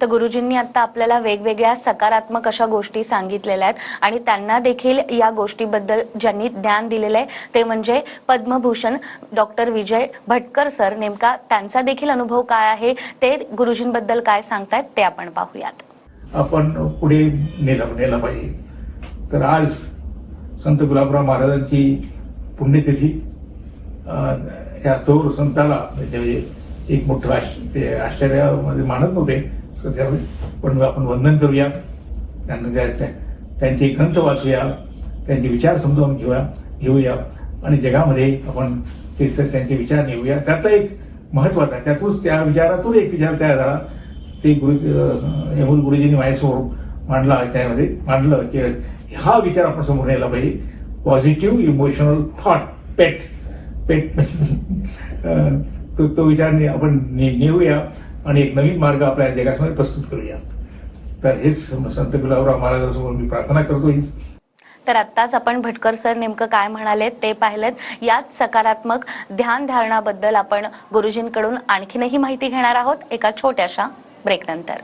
तर गुरुजींनी आता आपल्याला वेगवेगळ्या सकारात्मक अशा गोष्टी सांगितलेल्या आहेत. आणि त्यांना देखील या गोष्टीबद्दल ज्यांनी ज्ञान दिलेलं आहे ते म्हणजे पद्मभूषण डॉक्टर विजय भटकर सर. नेमका त्यांचा देखील अनुभव काय आहे ते गुरुजींबद्दल काय सांगतायत ते आपण पाहूयात. आपण पुढे नेलं नेलं पाहिजे. तर आज संत गुलाबराव महाराजांची पुण्यतिथी या थोर संताला म्हणजे एक मोठं आश्चर्यामध्ये मानत नव्हते. त्यावेळी पण आपण वंदन करूया. त्यांना त्या- त्यांचे ग्रंथ वाचूया त्यांचे विचार समजावून घेऊया घेऊया आणि जगामध्ये आपण ते सर त्यांचे विचार नेऊया. त्याचा एक महत्त्वाचा आहे. त्यातूनच त्या विचारातून एक विचार तयार झाला. ते गुरु अं, यमुल गुरुजींनी माझ्यासमोर मांडला त्यामध्ये मांडलं की हा विचार आपण समोर न्यायला पाहिजे. पॉझिटिव्ह इमोशनल थॉट पेट पेट तो तो विचार आपण नेऊया आणि एक नवीन मार्ग आपल्या जगासमोर प्रस्तुत करूया. तर हेच संत गुलाबराव महाराजांसमोर मी प्रार्थना करतो तर आत्ताच आपण भटकर सर नेमकं काय म्हणाले ते पाहिलेत. याच सकारात्मक ध्यान धारणाबद्दल आपण गुरुजींकडून आणखीनही माहिती घेणार आहोत एका छोट्याशा ब्रेकनंतर